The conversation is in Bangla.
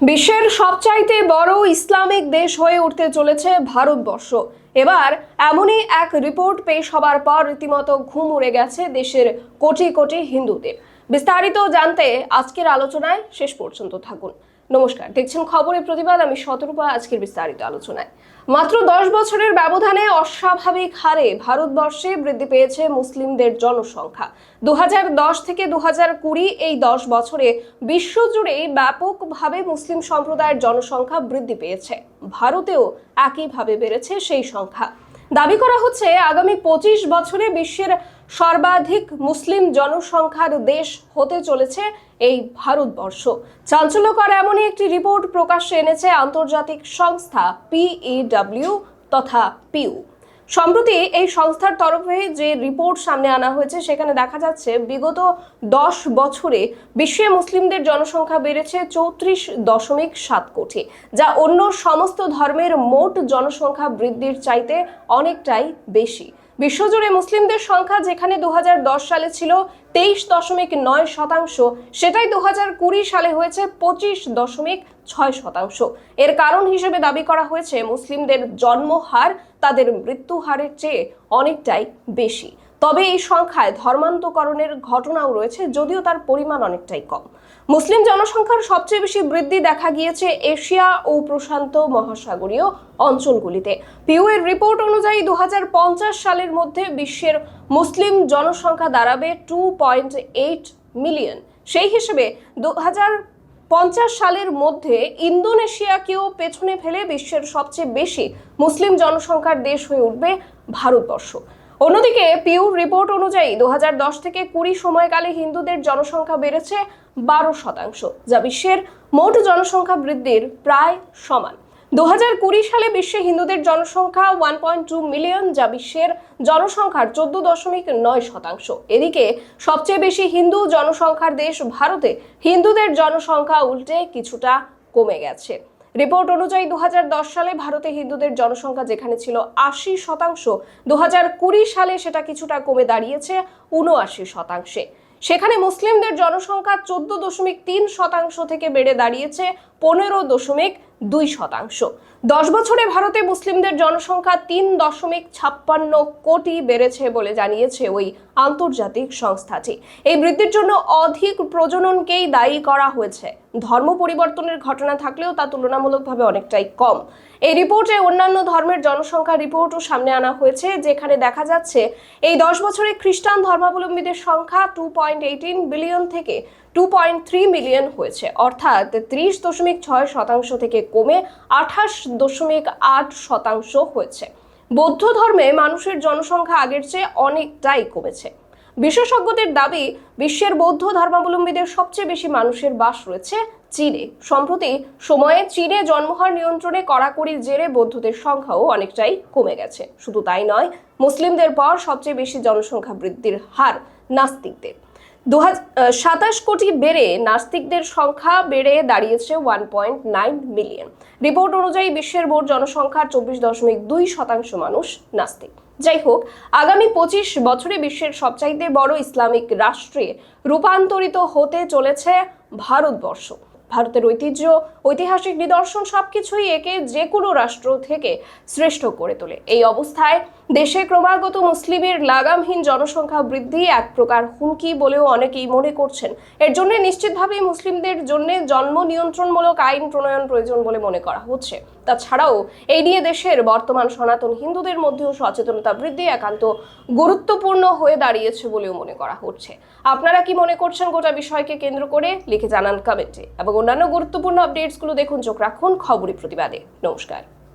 বিশ্বের সবচাইতে বড় ইসলামিক দেশ হয়ে উঠতে চলেছে ভারতবর্ষ। এবার এমনই এক রিপোর্ট পেশ হবার পর রীতিমতো ঘুম উড়ে গেছে দেশের কোটি কোটি হিন্দুদের। বিস্তারিত জানতে আজকের আলোচনায় শেষ পর্যন্ত থাকুন। নমস্কার। দেখছেন খবরের প্রতিবাদ, আমি শতরূপা, আজকের বিস্তারিত আলোচনায়। মাত্র দশ বছরের ব্যবধানে অস্বাভাবিক হারে ভারতবর্ষে বৃদ্ধি পেয়েছে মুসলিমদের জনসংখ্যা। দু হাজার দশ থেকে দু কুড়ি এই দশ বছরে বিশ্বজুড়ে ব্যাপকভাবে মুসলিম সম্প্রদায়ের জনসংখ্যা বৃদ্ধি পেয়েছে। ভারতেও একইভাবে বেড়েছে সেই সংখ্যা। দাবি করা হচ্ছে, আগামী পঁচিশ বছরে বিশ্বের সর্বাধিক মুসলিম জনসংখ্যার দেশ হতে চলেছে এই ভারতবর্ষ। চাঞ্চল্যকর এমনই একটি রিপোর্ট প্রকাশ্যে এনেছে আন্তর্জাতিক সংস্থা পিইডব্লিউ তথা পিউ সম্প্রতি এই সংস্থার তরফে যে রিপোর্ট সামনে আনা হয়েছে, সেখানে দেখা যাচ্ছে বিগত দশ বছরে বিশ্বে মুসলিমদের জনসংখ্যা বেড়েছে চৌত্রিশ দশমিক সাত কোটি, যা অন্য সমস্ত ধর্মের মোট জনসংখ্যা বৃদ্ধির চাইতে অনেকটাই বেশি। বিশ্বজুড়ে মুসলিমদের সংখ্যা যেখানে দু হাজার দশ সালে ছিল তেইশ দশমিক নয় শতাংশ, সেটাই দু সালে হয়েছে পঁচিশ দশমিক ছয় শতাংশ। এর কারণ হিসেবে দাবি করা হয়েছে, মুসলিমদের জন্মহার তাদের মৃত্যু হারের চেয়ে অনেকটাই বেশি। তবে এই সংখ্যায় ধর্মান্তকরণের ঘটনাও রয়েছে, যদিও তার পরিমাণ অনেকটাই কম। মুসলিম জনসংখ্যার সবচেয়ে বেশি বৃদ্ধি দেখা গিয়েছে এশিয়া ও প্রশান্ত মহাসাগরীয় অঞ্চলগুলিতে। পিউ এর রিপোর্ট অনুযায়ী দু হাজার পঞ্চাশ সালের মধ্যে বিশ্বের মুসলিম জনসংখ্যা দাঁড়াবে টু পয়েন্ট এইট মিলিয়ন সেই হিসেবে দু হাজার পঞ্চাশ সালের মধ্যে ইন্দোনেশিয়াকেও পেছনে ফেলে বিশ্বের সবচেয়ে বেশি মুসলিম জনসংখ্যার দেশ হয়ে উঠবে ভারতবর্ষ। অন্যদিকে পিউর রিপোর্ট অনুযায়ী দু হাজার দশ থেকে কুড়ি সময়কালে হিন্দুদের জনসংখ্যা বেড়েছে বারো শতাংশ, যা বিশ্বের মোট জনসংখ্যা বৃদ্ধির প্রায় সমান। দু সালে বিশ্বে হিন্দুদের জনসংখ্যা ওয়ান পয়েন্ট টু মিলিয়ন যা বিশ্বের জনসংখ্যার চোদ্দ দশমিক নয় শতাংশ। এদিকে সবচেয়ে বেশি হিন্দু জনসংখ্যার দেশ ভারতে, হিন্দুদের জনসংখ্যা উল্টে কিছুটা কমে গেছে। রিপোর্ট অনুযায়ী দু হাজার দশ সালে ভারতে হিন্দুদের জনসংখ্যা যেখানে ছিল আশি শতাংশ, দু হাজার কুড়ি সালে সেটা কিছুটা কমে দাঁড়িয়েছে উনআশি শতাংশে। সেখানে মুসলিমদের জনসংখ্যা চোদ্দ দশমিক তিন শতাংশ থেকে বেড়ে দাঁড়িয়েছে পনেরো দশমিক দুই শতাংশ। দশ বছরে ভারতে মুসলিমদের জনসংখ্যা তিন দশমিক ছাপ্পান্ন কোটি বেড়েছে বলে জানিয়েছে ওই আন্তর্জাতিক সংস্থাটি। এই বৃদ্ধির জন্য অধিক প্রজননকেই দায়ী করা হয়েছে। ধর্ম পরিবর্তনের ঘটনা থাকলেও তা তুলনামূলকভাবে অনেকটাই কম। এই রিপোর্টে অন্যান্য ধর্মের জনসংখ্যা রিপোর্টও সামনে আনা হয়েছে, যেখানে দেখা যাচ্ছে এই দশ বছরে খ্রিস্টান ধর্মাবলম্বীদের সংখ্যা টু পয়েন্ট এইটিন বিলিয়ন থেকে টু পয়েন্ট থ্রি মিলিয়ন হয়েছে। অর্থাৎ ত্রিশ দশমিক ছয় শতাংশ থেকে কমে আঠাশ দশমিক আট শতাংশ হয়েছে। বৌদ্ধ ধর্মে মানুষের জনসংখ্যা আগের চেয়ে অনেকটাই কমেছে। বিশেষজ্ঞদের দাবি, বিশ্বের বৌদ্ধ ধর্মাবলম্বীদের সবচেয়ে বেশি মানুষের বাস রয়েছে চীনে। সম্প্রতি সময়ে চীনে জন্মহার নিয়ন্ত্রণে কড়াকড়ি জেরে বৌদ্ধদের সংখ্যাও অনেকটাই কমে গেছে। শুধু তাই নয়, মুসলিমদের পর সবচেয়ে বেশি জনসংখ্যা বৃদ্ধির হার নাস্তিকদের। দু সাতাশ কোটি বেড়ে নাস্তিকদের সংখ্যা বেড়ে দাঁড়িয়েছে one point nine million report অনুযায়ী বিশ্বের মোট জনসংখ্যার চব্বিশ দশমিক দুই শতাংশ মানুষ নাস্তিক। যাই হোক, আগামী পঁচিশ বছরে বিশ্বের সবচাইতে বড় ইসলামিক রাষ্ট্রে রূপান্তরিত হতে চলেছে ভারতবর্ষ। ভারতের ঐতিহ্য ঐতিহাসিক নিদর্শন সবকিছুই একে যে কোনো রাষ্ট্র থেকে শ্রেষ্ঠ করে তোলে। এই অবস্থায় দেশে ক্রমাগত মুসলিমের লাগামহীন জনসংখ্যা বৃদ্ধি এক প্রকার হুমকি বলেও অনেকেই মনে করছেন। এর জন্য নিশ্চিতভাবেই মুসলিমদের জন্য জন্ম নিয়ন্ত্রণমূলক আইন প্রণয়ন প্রয়োজন বলে মনে করা হচ্ছে। তাছাড়াও এই নিয়ে দেশের বর্তমান সনাতন হিন্দুদের মধ্যেও সচেতনতা বৃদ্ধি একান্ত গুরুত্বপূর্ণ হয়ে দাঁড়িয়েছে বলেও মনে করা হচ্ছে। আপনারা কি মনে করছেন? গোটা বিষয়কে কেন্দ্র করে লিখে জানান কমেন্টে। এবং অন্যান্য গুরুত্বপূর্ণ আপডেটসগুলো দেখুন চোখ রাখুন খবরই প্রতিবাদে। নমস্কার।